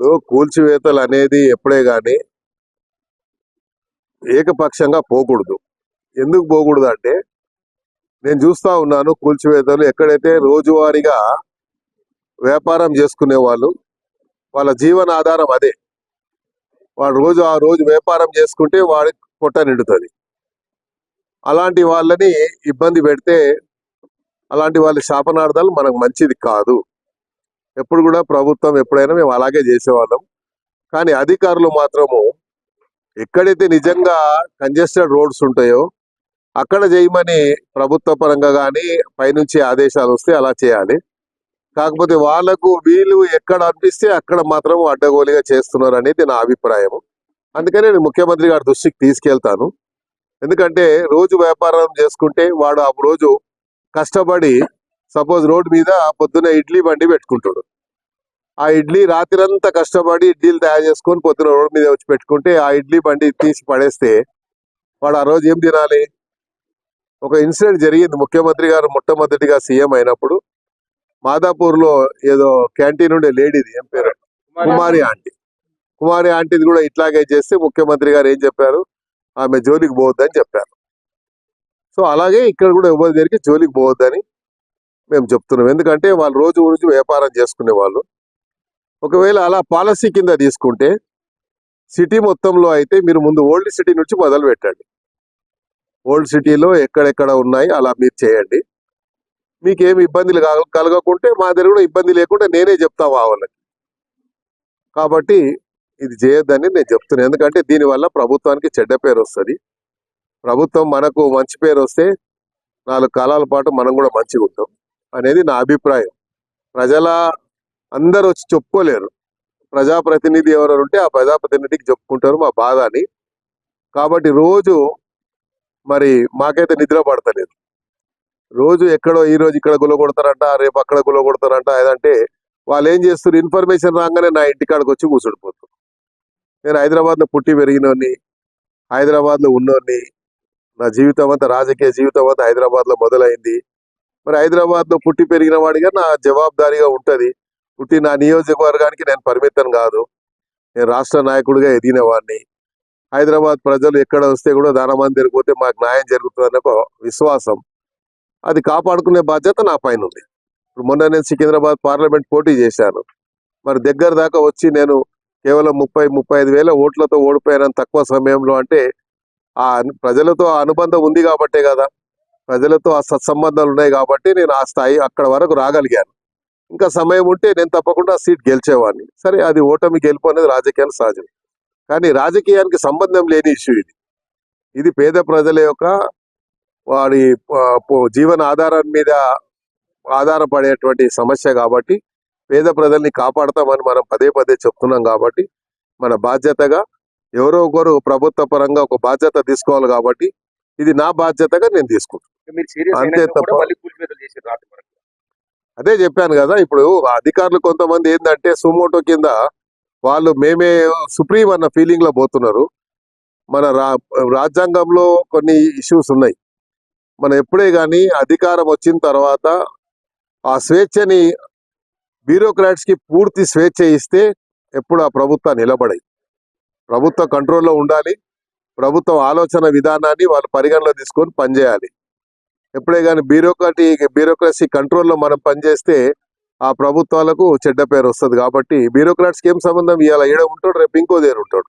ఇప్పుడు కూల్చివేతలు అనేది ఎప్పుడే కానీ ఏకపక్షంగా పోకూడదు. ఎందుకు పోకూడదు అంటే నేను చూస్తా ఉన్నాను కూల్చివేతలు ఎక్కడైతే రోజువారీగా వ్యాపారం చేసుకునే వాళ్ళు వాళ్ళ జీవన ఆధారం అదే. వాడు రోజు ఆ రోజు వ్యాపారం చేసుకుంటే వాడి పొట్ట నిండుతుంది. అలాంటి వాళ్ళని ఇబ్బంది పెడితే అలాంటి వాళ్ళ శాపనార్థాలు మనకు మంచిది కాదు. ఎప్పుడు కూడా ప్రభుత్వం ఎప్పుడైనా మేము అలాగే చేసేవాళ్ళం. కానీ అధికారులు మాత్రము ఎక్కడైతే నిజంగా కంజెస్టెడ్ రోడ్స్ ఉంటాయో అక్కడ చేయమని ప్రభుత్వ పరంగా కానీ పైనుంచి ఆదేశాలు వస్తే అలా చేయాలి. కాకపోతే వాళ్ళకు వీలు ఎక్కడ అనిపిస్తే అక్కడ మాత్రం అడ్డగోలుగా చేస్తున్నారు అనేది నా అభిప్రాయం అందుకనే నేను ముఖ్యమంత్రి గారి దృష్టికి తీసుకెళ్తాను. ఎందుకంటే రోజు వ్యాపారం చేసుకుంటే వాడు ఆ రోజు కష్టపడి సపోజ్ రోడ్ మీద పొద్దున ఇడ్లీ బండి పెట్టుకుంటాడు. ఆ ఇడ్లీ రాత్రంతా కష్టపడి ఇడ్లీలు తయారు చేసుకొని పొద్దున రోడ్ మీద వచ్చి పెట్టుకుంటే ఆ ఇడ్లీ బండి తీసి పడేస్తే వాడు ఆ రోజు ఏం తినాలి? ఒక ఇన్సిడెంట్ జరిగింది. ముఖ్యమంత్రి గారు మొట్టమొదటిగా సీఎం అయినప్పుడు మాదాపూర్లో ఏదో క్యాంటీన్ ఉండే లేడీది ఏం పేరు? కుమారి ఆంటీ. కుమారి ఆంటీది కూడా ఇట్లాగే చేస్తే ముఖ్యమంత్రి గారు ఏం చెప్పారు? ఆమె జోలికి పోవద్దని చెప్పారు. సో అలాగే ఇక్కడ కూడా ఎవరి దగ్గరికి జోలికి పోవద్దని మేము చెప్తున్నాం. ఎందుకంటే వాళ్ళు రోజు రోజు వ్యాపారం చేసుకునే వాళ్ళు. ఒకవేళ అలా పాలసీ కింద తీసుకుంటే సిటీ మొత్తంలో అయితే మీరు ముందు ఓల్డ్ సిటీ నుంచి మొదలు పెట్టండి. ఓల్డ్ సిటీలో ఎక్కడెక్కడ ఉన్నాయి అలా మీరు చేయండి. మీకు ఏమి ఇబ్బందులు కలగకుంటే మా దగ్గర కూడా ఇబ్బంది లేకుండా నేనే చెప్తా వాళ్ళకి. కాబట్టి ఇది చేయొద్దని నేను చెప్తున్నాను ఎందుకంటే దీనివల్ల ప్రభుత్వానికి చెడ్డ పేరు వస్తుంది. ప్రభుత్వం మనకు మంచి పేరు వస్తే నాలుగు కాలాల పాటు మనం కూడా మంచిగా ఉంటాం అనేది నా అభిప్రాయం. ప్రజల అందరూ వచ్చి చెప్పుకోలేరు. ప్రజాప్రతినిధి ఎవరైనా ఉంటే ఆ ప్రజాప్రతినిధికి చెప్పుకుంటారు మా బాధ అని. కాబట్టి రోజు మరి మాకైతే నిద్ర పడతలేదు. రోజు ఎక్కడో ఈ రోజు ఇక్కడ గుల కొడతారంట రేపు అక్కడ గుల కొడతారంట ఏదంటే వాళ్ళు ఏం చేస్తారు? ఇన్ఫర్మేషన్ రాగానే నా ఇంటికాడికి వచ్చి కూర్చుండిపోతారు. నేను హైదరాబాద్లో పుట్టి పెరిగినోని హైదరాబాద్లో ఉన్నోని నా జీవితం అంతా రాజకీయ జీవితం అంతా హైదరాబాద్లో మొదలైంది. మరి హైదరాబాద్లో పుట్టి పెరిగిన వాడిగా నా జవాబుదారీగా ఉంటది. పుట్టి నా నియోజకవర్గానికి నేను పరిమితం కాదు. నేను రాష్ట్ర నాయకుడిగా ఎదిగిన వాడిని హైదరాబాద్ ప్రజలు ఎక్కడ వస్తే కూడా దానమంది జరిగిపోతే మాకు న్యాయం జరుగుతుందనే ఒక విశ్వాసం. అది కాపాడుకునే బాధ్యత నా పైన ఉంది. ఇప్పుడు మొన్న నేను సికింద్రాబాద్ పార్లమెంట్ పోటీ చేశాను. మరి దగ్గర దాకా వచ్చి నేను కేవలం ముప్పై ముప్పై ఐదు వేల ఓట్లతో ఓడిపోయాను తక్కువ సమయంలో అంటే ఆ ప్రజలతో ఆ అనుబంధం ఉంది కాబట్టే కదా. ప్రజలతో ఆ సత్సంబంధాలు ఉన్నాయి కాబట్టి నేను ఆ స్థాయి అక్కడ వరకు రాగలిగాను. ఇంకా సమయం ఉంటే నేను తప్పకుండా సీట్ గెలిచేవాడిని. సరే అది ఓటమి గెలుపు అనేది రాజకీయాలు సహజం కానీ రాజకీయానికి సంబంధం లేని ఇష్యూ ఇది. ఇది పేద ప్రజల యొక్క వాడి జీవన ఆధారం మీద ఆధారపడేటువంటి సమస్య కాబట్టి పేద ప్రజల్ని కాపాడతామని మనం పదే పదే చెప్తున్నాం కాబట్టి మన బాధ్యతగా ఎవరో ఒకరు ప్రభుత్వ పరంగా ఒక బాధ్యత తీసుకోవాలి కాబట్టి ఇది నా బాధ్యతగా నేను తీసుకుంటాను అంతే తప్ప. అదే చెప్పాను కదా ఇప్పుడు అధికారులు కొంతమంది ఏంటంటే సుమోటో కింద వాళ్ళు మేమే సుప్రీం అన్న ఫీలింగ్లో పోతున్నారు. మన రా రాజ్యాంగంలో కొన్ని ఇష్యూస్ ఉన్నాయి. మనం ఎప్పుడే కానీ అధికారం వచ్చిన తర్వాత ఆ స్వేచ్ఛని బ్యూరోక్రాట్స్కి పూర్తి స్వేచ్ఛ ఇస్తే ఎప్పుడు ఆ ప్రభుత్వం నిలబడాయి ప్రభుత్వ కంట్రోల్లో ఉండాలి. ప్రభుత్వం ఆలోచన విధానాన్ని వాళ్ళు పరిగణలో తీసుకొని పనిచేయాలి. ఎప్పుడే కానీ బ్యూరోక్రటీ బ్యూరోక్రసీ కంట్రోల్లో మనం పనిచేస్తే ఆ ప్రభుత్వాలకు చెడ్డ పేరు వస్తుంది. కాబట్టి బ్యూరోక్రాట్స్కి ఏం సంబంధం? ఇవాళ ఈడ ఉంటాడు రేపు ఇంకో దేరు ఉంటాడు.